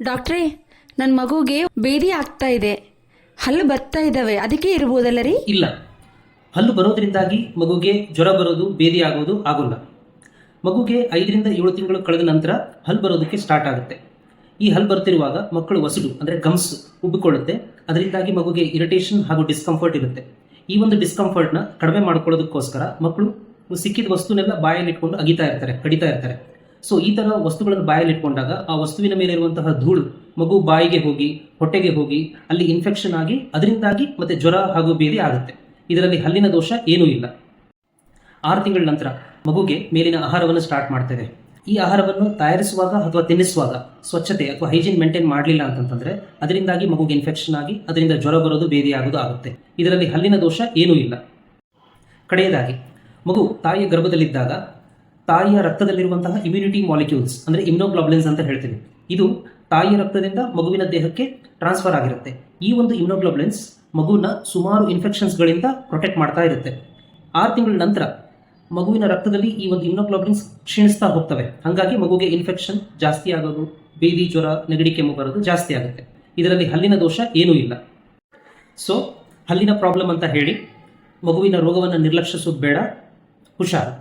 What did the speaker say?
ಡಾಕ್ಟ್ರೇ ನನ್ನ ಮಗುಗೆ ಬೇದಿ ಆಗ್ತಾ ಇದೆ. ಹಲ್ಲು ಬರ್ತಾ ಇದ್ದಾವೆ ಅದಕ್ಕೆ ಇರ್ಬೋದಲ್ಲ ರೀ ಇಲ್ಲ. ಹಲ್ಲು ಬರೋದ್ರಿಂದಾಗಿ ಮಗುಗೆ ಜ್ವರ ಬರೋದು, ಬೇದಿ ಆಗೋದು ಆಗೋಲ್ಲ. ಮಗುಗೆ ಐದರಿಂದ ಏಳು ತಿಂಗಳು ಕಳೆದ ನಂತರ ಹಲ್ಲು ಬರೋದಕ್ಕೆ ಸ್ಟಾರ್ಟ್ ಆಗುತ್ತೆ. ಈ ಹಲ್ಲು ಬರ್ತಿರುವಾಗ ಮಕ್ಕಳು ವಸಡು ಅಂದರೆ ಗಮ್ಸ್ ಉಬ್ಬಿಕೊಳ್ಳುತ್ತೆ. ಅದರಿಂದಾಗಿ ಮಗುಗೆ ಇರಿಟೇಷನ್ ಹಾಗೂ ಡಿಸ್ಕಂಫರ್ಟ್ ಇರುತ್ತೆ. ಈ ಒಂದು ಡಿಸ್ಕಂಫರ್ಟ್ನ ಕಡಿಮೆ ಮಾಡ್ಕೊಳ್ಳೋದಕ್ಕೋಸ್ಕರ ಮಕ್ಕಳು ಸಿಕ್ಕಿದ ವಸ್ತುನೆಲ್ಲ ಬಾಯಲ್ಲಿ ಇಟ್ಕೊಂಡು ಅಗಿತಾ ಇರ್ತಾರೆ, ಕಡಿತಾ ಇರ್ತಾರೆ. ಸೊ ಈ ತರ ವಸ್ತುಗಳನ್ನು ಬಾಯಲ್ಲಿ ಇಟ್ಕೊಂಡಾಗ ಆ ವಸ್ತುವಿನ ಮೇಲೆ ಇರುವಂತಹ ಧೂಳು ಮಗು ಬಾಯಿಗೆ ಹೋಗಿ, ಹೊಟ್ಟೆಗೆ ಹೋಗಿ, ಅಲ್ಲಿ ಇನ್ಫೆಕ್ಷನ್ ಆಗಿ, ಅದರಿಂದಾಗಿ ಮತ್ತೆ ಜ್ವರ ಹಾಗೂ ಬೇದಿ ಆಗುತ್ತೆ. ಇದರಲ್ಲಿ ಹಲ್ಲಿನ ದೋಷ ಏನೂ ಇಲ್ಲ. ಆರು ತಿಂಗಳ ನಂತರ ಮಗುಗೆ ಮೇಲಿನ ಆಹಾರವನ್ನು ಸ್ಟಾರ್ಟ್ ಮಾಡ್ತೇವೆ. ಈ ಆಹಾರವನ್ನು ತಯಾರಿಸುವಾಗ ಅಥವಾ ತಿನ್ನಿಸುವಾಗ ಸ್ವಚ್ಛತೆ ಅಥವಾ ಹೈಜೀನ್ ಮೇಂಟೈನ್ ಮಾಡಲಿಲ್ಲ ಅಂತಂತಂದ್ರೆ ಅದರಿಂದಾಗಿ ಮಗುಗೆ ಇನ್ಫೆಕ್ಷನ್ ಆಗಿ, ಅದರಿಂದ ಜ್ವರ ಬರೋದು ಬೇದಿ ಆಗೋದು ಆಗುತ್ತೆ. ಇದರಲ್ಲಿ ಹಲ್ಲಿನ ದೋಷ ಏನೂ ಇಲ್ಲ. ಕಡೆಯದಾಗಿ, ಮಗು ತಾಯಿಯ ಗರ್ಭದಲ್ಲಿದ್ದಾಗ ತಾಯಿಯ ರಕ್ತದಲ್ಲಿರುವಂತಹ ಇಮ್ಯುನಿಟಿ ಮಾಲಿಕ್ಯೂಲ್ಸ್ ಅಂದರೆ ಇಮ್ಯುನೋಗ್ಲೋಬ್ಲಿನ್ಸ್ ಅಂತ ಹೇಳ್ತೀವಿ. ಇದು ತಾಯಿಯ ರಕ್ತದಿಂದ ಮಗುವಿನ ದೇಹಕ್ಕೆ ಟ್ರಾನ್ಸ್ಫರ್ ಆಗಿರುತ್ತೆ. ಈ ಒಂದು ಇಮ್ಯುನೋಗ್ಲೋಬ್ಲಿನ್ಸ್ ಮಗುವಿನ ಸುಮಾರು ಇನ್ಫೆಕ್ಷನ್ಸ್ಗಳಿಂದ ಪ್ರೊಟೆಕ್ಟ್ ಮಾಡ್ತಾ ಇರುತ್ತೆ. ಆರು ತಿಂಗಳ ನಂತರ ಮಗುವಿನ ರಕ್ತದಲ್ಲಿ ಈ ಒಂದು ಇಮ್ಯುನೋಗ್ಲೋಬ್ಲಿನ್ಸ್ ಕ್ಷೀಣಿಸ್ತಾ ಹೋಗ್ತವೆ. ಹಾಗಾಗಿ ಮಗುಗೆ ಇನ್ಫೆಕ್ಷನ್ ಜಾಸ್ತಿ ಆಗೋದು, ಬೇದಿ ಜ್ವರ, ನೆಗಡಿ ಕೆಮ್ಮು ಬರೋದು ಜಾಸ್ತಿ ಆಗುತ್ತೆ. ಇದರಲ್ಲಿ ಹಲ್ಲಿನ ದೋಷ ಏನೂ ಇಲ್ಲ. ಸೊ ಹಲ್ಲಿನ ಪ್ರಾಬ್ಲಮ್ ಅಂತ ಹೇಳಿ ಮಗುವಿನ ರೋಗವನ್ನು ನಿರ್ಲಕ್ಷಿಸೋದು ಬೇಡ, ಹುಷಾರು.